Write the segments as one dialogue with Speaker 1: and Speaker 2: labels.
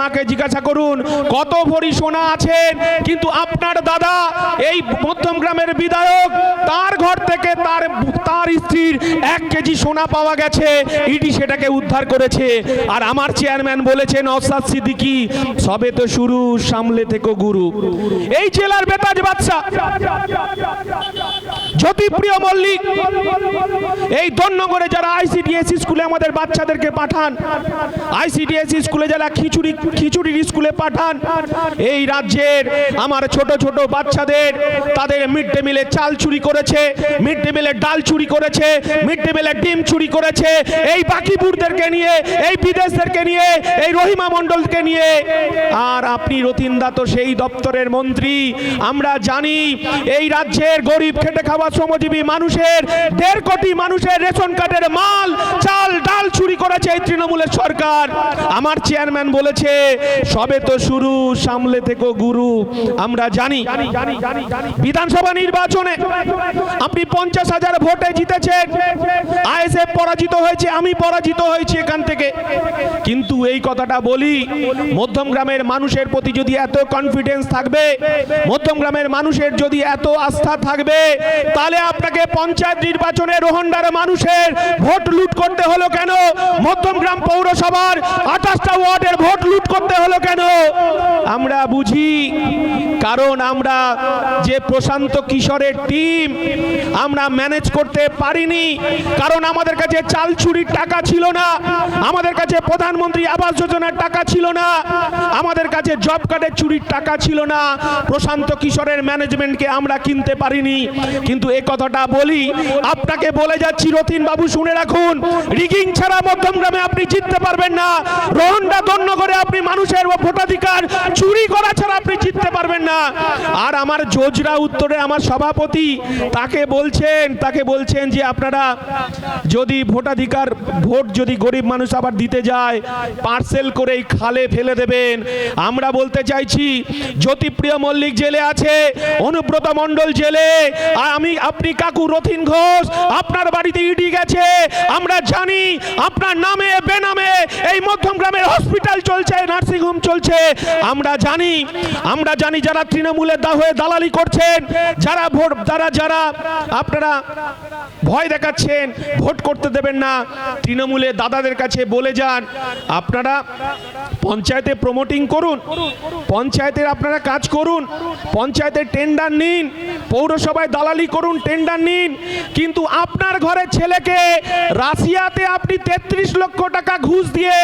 Speaker 1: মাকে জিজ্ঞাসা করুন, কত ভরি সোনা আছেন কিন্তু আপনার দাদা, এই মধ্যম গ্রামের বিধায়ক, তার ঘর থেকে তার তার স্ত্রীর এক কেজি সোনা পাওয়া গেছে। ইডি সেটাকে উদ্ধার করেছে। আর আমার চেয়ারম্যান বলেছেন অসাদ সিদ্দিকি, সবে তো শুরু, সামলে থেকে গুরু। এই জেলার বেতাজ বাদশা জ্যোতিপ্রিয় মল্লিক, এই দন্নগরে যারা আইসিডিএস স্কুলে আমাদের বাচ্চাদেরকে পাঠান আইসিডিএস স্কুলে যারা খিচুড়ি খিচুড়ির স্কুলে পাঠান। এই রাজ্যের আমার ছোট ছোট বাচ্চাদের তাদের মিড ডে মিলে চাল চুরি করেছে, মিড ডে মিলে ডাল চুরি করেছে, মিড ডে মিলে ডিম চুরি করেছে। এই বাকিপুরদেরকে নিয়ে, এই বিদেশদেরকে নিয়ে, এই রহিমা মণ্ডলকে নিয়ে। আর আপনি রতিনদা তো সেই দপ্তরের মন্ত্রী। আমরা জানি এই রাজ্যের গরিব খেটে খাওয়া শ্রমজীবী মানুষের, দেড় কোটি মানুষের রেশন কার্ডের মাল, চাল, ডাল চুরি করেছে এই তৃণমূলের সরকার। আমার চেয়ারম্যান বলেছে সবে তো শুরু, সামলে থেকে গুরু। আমরা জানি, বিধানসভা নির্বাচনে আপনি পঞ্চাশ হাজার ভোটে জিতেছেন। আইএসএফ পরাজিত হয়েছে, আমি পরাজিত হয়েছি এখান থেকে। কিন্তু এই কথাটা বলি, মধ্যম গ্রামের মানুষের প্রতি যদি এত কনফিডেন্স থাকবে, মধ্যম গ্রামের মানুষের যদি এত আস্থা থাকবে, তাহলে আপনাকে পঞ্চায়েত নির্বাচনে রোহন্ডার মানুষের ভোট লুট করতে হলো কেন? মধ্যম গ্রাম পৌরসভার আঠাশটা ওয়ার্ডের ভোট লুট করতে হলো কেন? আমরা বুঝি, কারণ আমরা যে প্রশান্ত কিশোরের টিম আমরা ম্যানেজ করতে পারিনি। কারণ আমাদের কাছে চাল চুরির টাকা ছিল না, আমাদের কাছে প্রধানমন্ত্রী আবাস যোজনার টাকা ছিল না, আমাদের কাছে জব কার্ডের চুরির টাকা ছিল না। প্রশান্ত কিশোরের ম্যানেজমেন্টকে আমরা কিনতে পারিনি। কিন্তু এই কথাটা বলি, আপনাকে বলে যাচ্ছি, রতিন বাবু, শুনে রাখুন। রিগিং ছাড়া মধ্যম গ্রামে আপনি জিততে পারবেন না। রোহনটা ধন্য করে আপনি মানুষের ভোটাধিকার চুরি করা ছাড়া আপনি জিততে পারবেন না। আর আমার জোজরা উত্তরে আমার সভাপতি তাকে বলছেন তাকে বলছেন যে আপনারা যদি ভোটাধিকার, ভোট যদি গরিব মানুষ আবার দিতে যায়, পার্সেল করে এই খালে ফেলে দেবেন। আমরা বলতে চাইছি, জ্যোতিপ্রিয় মল্লিক জেলে আছে, অনুব্রত মণ্ডল জেলে আমি, আপনি কাকু রথিন ঘোষ, আপনার বাড়িতে ইডি গেছে, আমরা জানি আপনার নামে, বেনামে এই মধ্যম গ্রামের হসপিটাল চলছে। নার্সিং হোম চলছে। আমরা জানি আমরা জানি যারা তৃণমূলের দা হয়ে দালালি করছেন, যারা ভোট, যারা যারা আপনারা ভয় দেখাচ্ছেন, ভোট করতে দেবেন না। তৃণমূলে দাদাদের কাছে বলে যান, আপনারা পঞ্চায়েতে প্রমোটিং করুন, পঞ্চায়েতের আপনারা কাজ করুন, পঞ্চায়েতের টেন্ডার নিন, পৌরসভায় দালালি করুন টেন্ডার নিন, কিন্তু আপনার ঘরের ছেলেকে রাশিয়াতে আপনি তেত্রিশ লক্ষ টাকা ঘুষ দিয়ে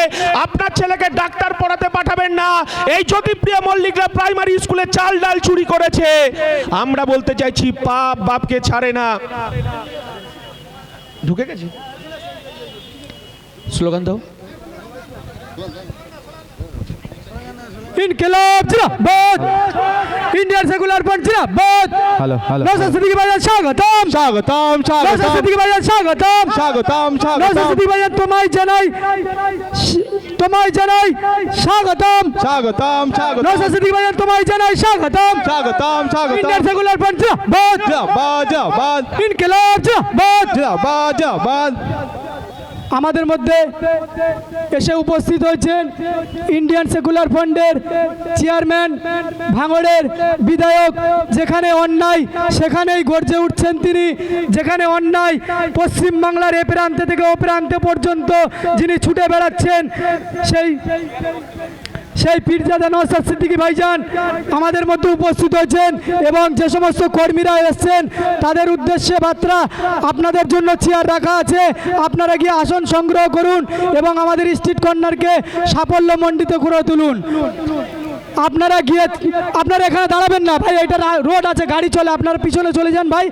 Speaker 1: আপনার ছেলেকে ডাক্তার পড়াতে পাঠাবেন না। এই জ্যোতিপ্রিয়া মল্লিকরা প্রাইমারি স্কুলে চাল ডাল চুরি করেছে, আমরা বলতে চাইছি, পাপ বাপকে ছাড়ে না। ঢুকে গেছে। স্লোগান দাও।
Speaker 2: ইনকিলাব জিন্দাবাদ। ইন্ডিয়ান সেকুলার ফ্রন্ট জিন্দাবাদ।
Speaker 3: Hello hello.
Speaker 2: নওশাদ সিদ্দিকী ভাইজান স্বাগতম।
Speaker 3: স্বাগতম
Speaker 2: নওশাদ
Speaker 3: স্বাগতম
Speaker 2: সিদ্দিকী ভাইজান স্বাগতম।
Speaker 3: স্বাগতম
Speaker 2: নওশাদ
Speaker 3: স্বাগতম
Speaker 2: সিদ্দিকী ভাইজান তোমায় জানাই তোমায় জানাই স্বাগতম।
Speaker 3: স্বাগতম স্বাগতম।
Speaker 2: নওশাদ সিদ্দিকী ভাইজান তোমায় জানাই স্বাগতম।
Speaker 3: স্বাগতম স্বাগতম।
Speaker 2: ইন্ডিয়ান সেকুলার ফ্রন্ট জিন্দাবাদ।
Speaker 3: জিন্দাবাদ জিন্দাবাদ।
Speaker 2: ইনকিলাব জিন্দাবাদ।
Speaker 3: জিন্দাবাদ জিন্দাবাদ।
Speaker 2: আমাদের মধ্যে এসে উপস্থিত হয়েছেন ইন্ডিয়ান সেকুলার ফান্ডের চেয়ারম্যান ভাঙড়ের বিধায়ক, যেখানে অন্যায়, সেখানেই গর্জে উঠছেন তিনি, যেখানে অন্যায় পশ্চিমবাংলার এ প্রান্তে থেকে ও প্রান্তে পর্যন্ত যিনি ছুটে বেড়াচ্ছেন, সেই সেই পীরজাদা নওসাদ সিদ্দিকী ভাইজান আমাদের মধ্যে উপস্থিত হয়েছেন এবং যে সমস্ত কর্মীরা এসছেন, তাদের উদ্দেশ্যে বার্তা আপনাদের জন্য চেয়ার রাখা আছে। আপনারা গিয়ে আসন সংগ্রহ করুন এবং আমাদের স্ট্রিট কর্নারকে সাফল্য মণ্ডিত করে তুলুন। আপনারা গিয়ে, আপনারা এখানে দাঁড়াবেন না ভাই, এটা রোড আছে, গাড়ি চলে, আপনারা পিছনে চলে যান ভাই।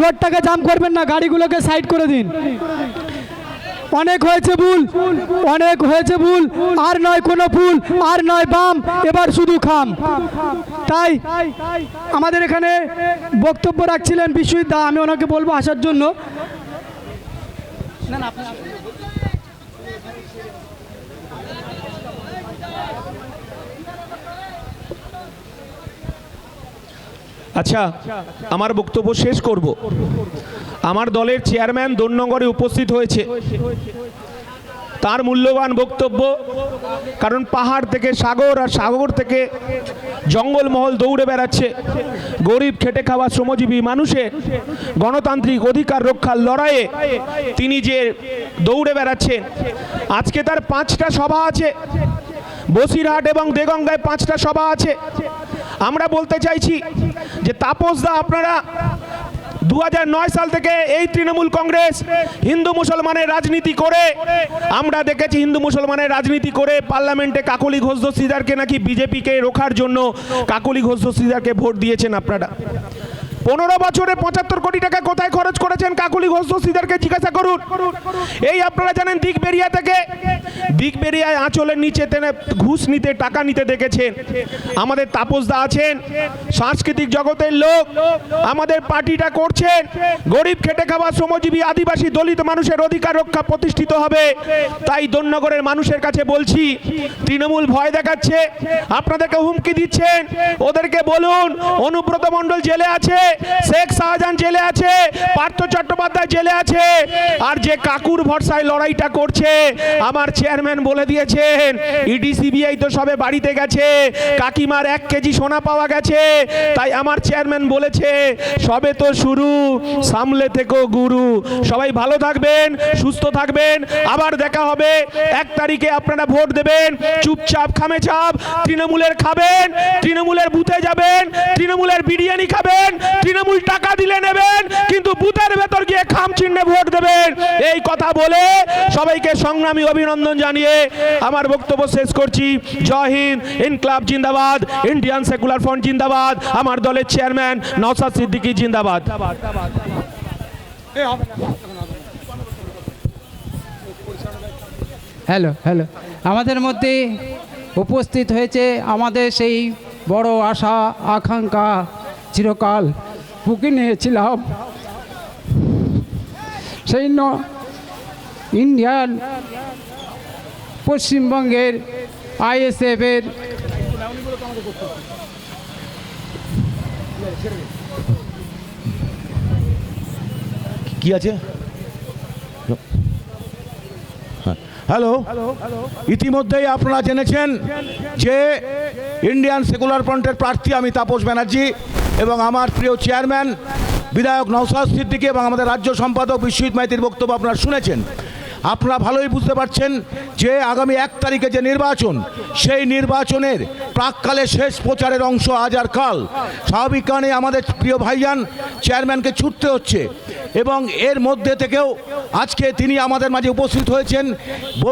Speaker 2: রোডটাকে জাম করবেন না, গাড়িগুলোকে সাইড করে দিন। অনেক হয়েছে ভুল অনেক হয়েছে ভুল আর নয় কোনো ভুল আর নয় বাম এবার শুধু খাম। তাই আমাদের এখানে বক্তব্য রাখছিলেন বিশ্বজিৎ দা আমি ওনাকে বলব আসার জন্য।
Speaker 1: আচ্ছা আমার বক্তব্য শেষ করব। আমার দলের চেয়ারম্যান দোননগরে উপস্থিত হয়েছে। তার মূল্যবান বক্তব্য, কারণ পাহাড় থেকে সাগর আর সাগর থেকে জঙ্গলমহল দৌড়ে বেড়াচ্ছে। গরিব খেটে খাওয়া শ্রমজীবী মানুষের গণতান্ত্রিক অধিকার রক্ষার লড়াইয়ে তিনি যে দৌড়ে বেড়াচ্ছেন, আজকে তার পাঁচটা সভা আছে। বসিরহাট এবং দেগঙ্গায় পাঁচটা সভা আছে। আমরা বলতে চাইছি যে তাপসদা আপনারা দু হাজার নয় সাল থেকে এই তৃণমূল কংগ্রেস হিন্দু মুসলমানের রাজনীতি করে। আমরা দেখেছি হিন্দু মুসলমানের রাজনীতি করে পার্লামেন্টে কাকলি ঘোষ দস্তিদারকে নাকি বিজেপিকে রোখার জন্য কাকলি ঘোষ দস্তিদারকে ভোট দিয়েছেন আপনারা। পনেরো বছরে পঁচাত্তর কোটি টাকা কোথায় খরচ করেছেন কাকুলি ঘোষ দস্তিদারকে জিজ্ঞাসা করুন। এই আপনারা জানেন দিক বেরিয়া থেকে দিক বেরিয়ায় আঁচলের নিচে তেনে ঘুষ নিতে, টাকা নিতে দেখেছেন। আমাদের তাপসদা আছেন, সাংস্কৃতিক জগতের লোক, আমাদের পার্টিটা করছেন। গরিব খেটে খাওয়া শ্রমজীবী আদিবাসী দলিত মানুষের অধিকার রক্ষা প্রতিষ্ঠিত হবে। তাই দন্যগরের মানুষের কাছে বলছি, তৃণমূল ভয় দেখাচ্ছে, আপনাদেরকে হুমকি দিচ্ছেন। ওদেরকে বলুন, অনুব্রত মণ্ডল জেলে আছে শেখ শাহজাহান জেলে আছে, পার্থ চট্টোপাধ্যায় জেলে আছে। আর যে কাকুর ভরসায় লড়াইটা করছে, আমার চেয়ারম্যান বলে দিয়েছেন, ইডি, সিবিআই তো সবে বাড়িতে গেছে। কাকিমার এক কেজি সোনা পাওয়া গেছে। তাই আমার চেয়ারম্যান বলেছে, সবে তো শুরু, সামলে থেকো গুরু। সবাই ভালো থাকবেন, সুস্থ থাকবেন। আবার দেখা হবে। এক তারিখে আপনারা ভোট দেবেন। চুপচাপ খামে চাপ তৃণমূলের খাবেন, তৃণমূলের বুথে যাবেন, তৃণমূলের বিরিয়ানি খাবেন তৃণমূল টাকা দিলে নেবেন, কিন্তু বুথের ভেতর গিয়ে খাম চিহ্নে ভোট দেবেন। এই কথা বলে সবাইকে সংগ্রামী অভিনন্দন জানিয়ে আমার বক্তব্য শেষ করছি। জয় হিন্দ, ইনক্লাব জিন্দাবাদ, ইন্ডিয়ান সেকুলার ফ্রন্ট জিন্দাবাদ, আমার দলের চেয়ারম্যান নওসাদ সিদ্দিকি জিন্দাবাদ।
Speaker 4: Hello hello. আমাদের মধ্যে উপস্থিত হয়েছে আমাদের সেই বড় আশা, আকাঙ্ক্ষা চিরকাল। বুকে নিয়েছিলাম সেই ইন্ডিয়ান পশ্চিমবঙ্গের আইএসএফের
Speaker 5: কি আছে হ্যাঁ। হ্যালো ইতিমধ্যেই আপনারা জেনেছেন যে ইন্ডিয়ান সেকুলার ফ্রন্টের প্রার্থী আমি তাপস ব্যানার্জি এবং আমার প্রিয় চেয়ারম্যান, বিধায়ক নওসাদ সিদ্দিকী এবং আমাদের রাজ্য সম্পাদক বিশ্বজিৎ মাইতির বক্তব্য আপনারা শুনেছেন। আপনারা ভালোই বুঝতে পারছেন যে আগামী এক তারিখে যে নির্বাচন, সেই নির্বাচনের প্রাককালে শেষ প্রচারের অংশ আজ আর কাল। স্বাভাবিক কারণে আমাদের প্রিয় ভাইজান চেয়ারম্যানকে ছুটতে হচ্ছে। এবং এর মধ্যে থেকেও আজকে তিনি আমাদের মাঝে উপস্থিত হয়েছেন।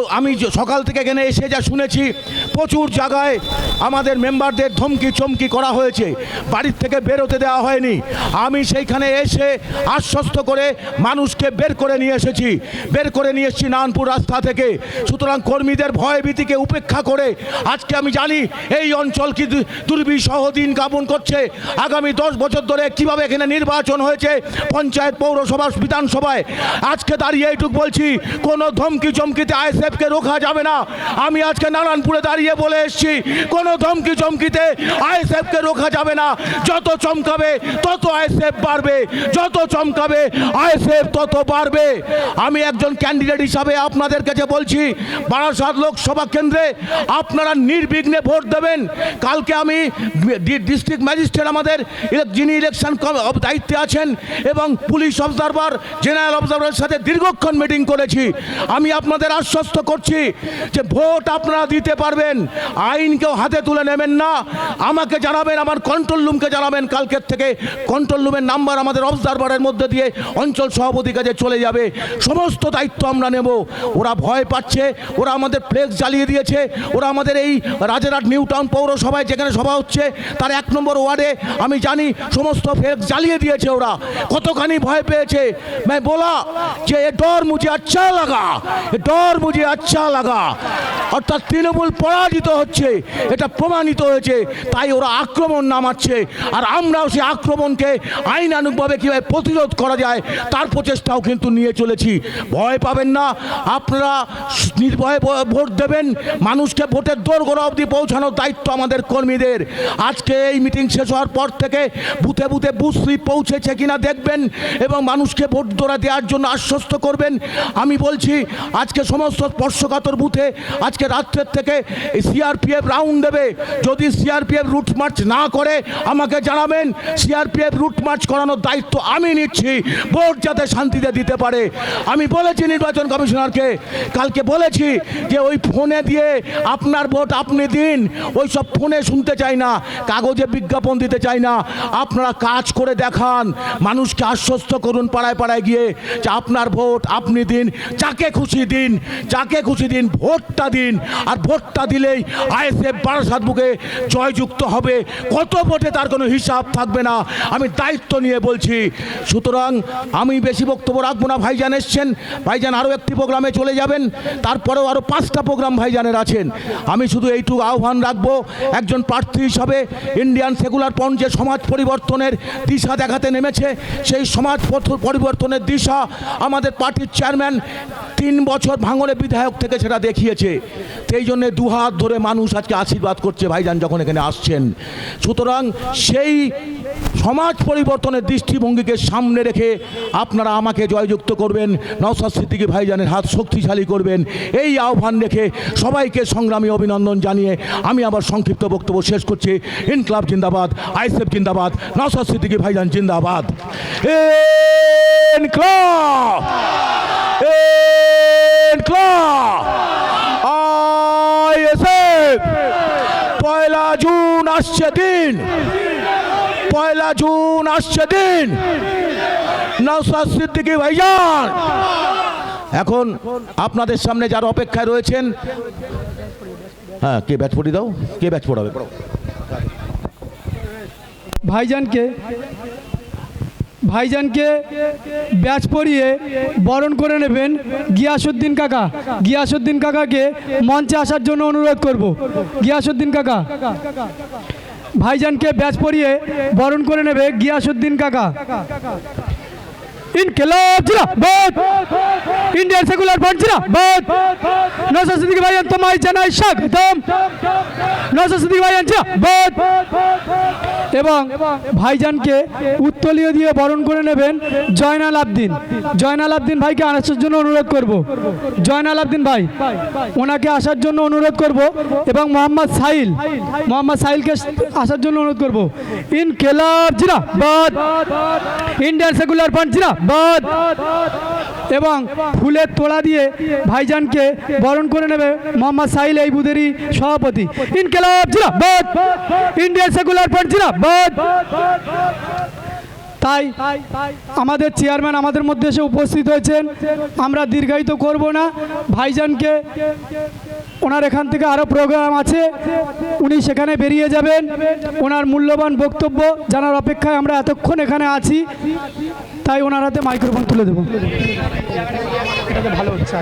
Speaker 5: আমি সকাল থেকে এখানে এসে যা শুনেছি, প্রচুর জায়গায় আমাদের মেম্বারদের ধমকি চমকি করা হয়েছে। বাড়ির থেকে বেরোতে দেওয়া হয়নি। আমি সেইখানে এসে আশ্বস্ত করে মানুষকে বের করে নিয়ে এসেছি। বের করে নিয়ে এসেছি নানপুর রাস্তা থেকে। সুতরাং কর্মীদের ভয় ভীতিকে উপেক্ষা করে আজকে আমি জানি এই অঞ্চল কি দুর্বিষহ দিন যাপন করছে? আগামী দশ বছর ধরে কীভাবে এখানে নির্বাচন হয়েছে? পঞ্চায়েত, পৌরসভা, বিধানসভায়। আজকে দাঁড়িয়ে এইটুক বলছি, কোনো ধমকি চমকিতে আইএসএফকে রোখা যাবে না। আমি আজকে নারায়ণপুরে দাঁড়িয়ে বলে এসেছি, কোনো ধমকি চমকিতে আইএসএফকে রোখা যাবে না। যত চমকাবে, তত আইএসএফ বাড়বে। যত চমকাবে, আইএসএফ তত বাড়বে। আমি একজন ক্যান্ডিডেট হিসাবে আপনাদের কাছে বলছি, বারাসাত লোকসভা কেন্দ্রে আপনারা নির্বিঘ্নে ভোট দেবেন কালকে আমি ডিস্ট্রিক্ট ম্যাজিস্ট্রেট আমাদের যিনি ইলেকশন দায়িত্বে আছেন এবং পুলিশ অবজারভার, জেনারেল অবজারভারের সাথে দীর্ঘক্ষণ মিটিং করেছি। আমি আপনাদের আশ্বস্ত করছি যে ভোট আপনারা দিতে পারবেন। আইনকেও হাতে তুলে নেবেন না। আমাকে জানাবেন, আমার কন্ট্রোল রুমকে জানাবেন কালকের থেকে। কন্ট্রোল রুমের নাম্বার আমাদের অবজারভারের মধ্যে দিয়ে অঞ্চল সভাপতির কাছে চলে যাবে। সমস্ত দায়িত্ব আমরা নেব। ওরা ভয় পাচ্ছে, ওরা আমাদের ফ্লেক্স জ্বালিয়ে দিয়েছে। ওরা আমাদের এই রাজারহাট নিউ টাউন পৌরসভায় যেখানে সভা হচ্ছে তার এক নম্বর ওয়ার্ডে আমি জানি সমস্ত ফ্লেক্স জ্বালিয়ে দিয়েছে ওরা কতখানি ভয় পেয়েছে मैं बोला যে এ ডর মুঝে আচ্ছা লাগা এ ডর মুঝে আচ্ছা লাগা অর্থাৎ তৃণমূল পরাজিত হচ্ছে এটা প্রমাণিত হয়েছে তাই ওরা আক্রমণ নামাচ্ছে আর আমরাও সেই আক্রমণকে আইনানুগভাবে কীভাবে প্রতিরোধ করা যায় তার প্রচেষ্টাও কিন্তু নিয়ে চলেছি ভয় পাবেন না আপনারা নির্ভয়ে ভো- ভোট দেবেন মানুষকে ভোটের দোরগোড়া অবধি পৌঁছানোর দায়িত্ব আমাদের কর্মীদের। আজকে এই মিটিং শেষ হওয়ার পর থেকে বুথে বুথে বুথ স্লিপ পৌঁছেছে কিনা দেখবেন এবং মানুষকে ভোট দোরা দেওয়ার জন্য আশ্বস্ত করবেন। আমি বলছি, আজকে সমস্ত স্পর্শকাতর বুথে আজকে রাত্রের থেকে সিআরপিএফ রাউন্ড দেবে। যদি সিআরপিএফ রুট মার্চ না করে, আমাকে জানাবেন, সিআরপিএফ রুট মার্চ করানোর দায়িত্ব আমি নিচ্ছি। ভোট যাতে শান্তিতে দিতে পারে। আমি বলেছি নির্বাচন কমিশনারকে, কালকে বলেছি যে ওই ফোনে দিয়ে আপনার ভোট আপনি দিন, ওই সব ফোনে শুনতে চাই না, কাগজে বিজ্ঞাপন দিতে চাই না। আপনারা কাজ করে দেখান, মানুষকে আশ্বস্ত করুন পাড়ায় পাড়ায় গিয়ে যে আপনার ভোট আপনি দিন, যাকে খুশি দিন, যাকে খুশি দিন ভোটটা দিন। আর ভোটটা দিলেই আইএসএফ বারাসাত বুকে জয়যুক্ত হবে। কত ভোটে তার কোনো হিসাব থাকবে না। আমি দায়িত্ব নিয়ে বলছি, সুতরাং আমি বেশি বক্তব্য রাখব না। ভাইজান এসছেন, ভাইজান আরও একটি প্রোগ্রামে চলে যাবেন, তারপরেও আরও পাঁচটা প্রোগ্রাম ভাইজানের আছেন। আমি শুধু এইটুকু আহ্বান রাখব একজন প্রার্থী হিসাবে ইন্ডিয়ান সেকুলার পন যে সমাজ পরিবর্তনের দিশা দেখাতে নেমেছে, সেই সমাজ পরিবর্তনের দিশা আমাদের পার্টির চেয়ারম্যান তিন বছর ভাঙড়ে বিধায়ক থেকে সেটা দেখিয়েছে। সেই জন্যে দুহাত ধরে মানুষ আজকে আশীর্বাদ করছে ভাইজান যখন এখানে আসছেন। সুতরাং সেই সমাজ পরিবর্তনের দৃষ্টিভঙ্গিকে সামনে রেখে আপনারা আমাকে জয়যুক্ত করবেন নওসাদ সিদ্দিকী ভাইজানের হাত শক্তিশালী করবেন, এই আহ্বান রেখে সবাইকে সংগ্রামী অভিনন্দন জানিয়ে আমি আবার সংক্ষিপ্ত বক্তব্য শেষ করছি। ইনকলাব জিন্দাবাদ আইসেফ জিন্দাবাদ নওসাদ সিদ্দিকী ভাইজান জিন্দাবাদ। পয়লা জুন আসছে দিন। পয়লা জুন আসছে দিন। সিদ্দিকী ভাইজান। এখন আপনাদের সামনে যারা অপেক্ষায় রয়েছেন হ্যাঁ কে ব্যাচ পড়ি দাও? কে ব্যাচ পড়াবে।
Speaker 2: ভাইজানকে ভাইজানকে ব্যাচ পরিয়ে বরণ করে নেবেন গিয়াসুদ্দিন কাকা। গিয়াসুদ্দিন কাকাকে মঞ্চে আসার জন্য অনুরোধ করব। গিয়াসুদ্দিন কাকা। ভাইজানকে ব্যাচ পরিয়ে বরণ করে নেবে গিয়াসুদ্দিন কাকা। ইনকিলাব জিন্দাবাদ ইন্ডিয়ান সেকুলার ফ্রন্ট জিন্দাবাদ নওশাদ সিদ্দিকী ভাইজান তোমায় জানাই স্বাগতম। নওশাদ সিদ্দিকী ভাইজান জিন্দাবাদ এবং ভাইজানকে উত্তলীয় দিয়ে বরণ করে নেবেন জয়নাল আবদিন। জয়নাল আবদিন ভাইকে আসার জন্য অনুরোধ করব। জয়নাল আবদিন ভাই, ওনাকে আসার জন্য অনুরোধ করব এবং মোহাম্মদ সাইল মোহাম্মদ সাইলকে আসার জন্য অনুরোধ করব। ইনকেলাব জিন্দাবাদ ইন্ডিয়ান সেকুলার ফ্রন্ট জিন্দাবাদ এবং ফুলের তোড়া দিয়ে ভাইজানকে বরণ করে নেবে মোহাম্মদ সাহিল, এই বুধেরই সভাপতি। ইনকেলাব, জিন্দাবাদ। ইন্ডিয়ান সেকুলার ফ্রন্ট, জিন্দাবাদ। তাই আমাদের চেয়ারম্যান আমাদের মধ্যে এসে উপস্থিত হয়েছেন। আমরা দীর্ঘায়িত করব না। ভাইজানকে ওনার এখান থেকে আরও প্রোগ্রাম আছে। উনি সেখানে বেরিয়ে যাবেন। ওনার মূল্যবান বক্তব্য জানার অপেক্ষায় আমরা এতক্ষণ এখানে আছি। তাই ওনার হাতে মাইক্রোফোন তুলে দেবো। ভালো হচ্ছে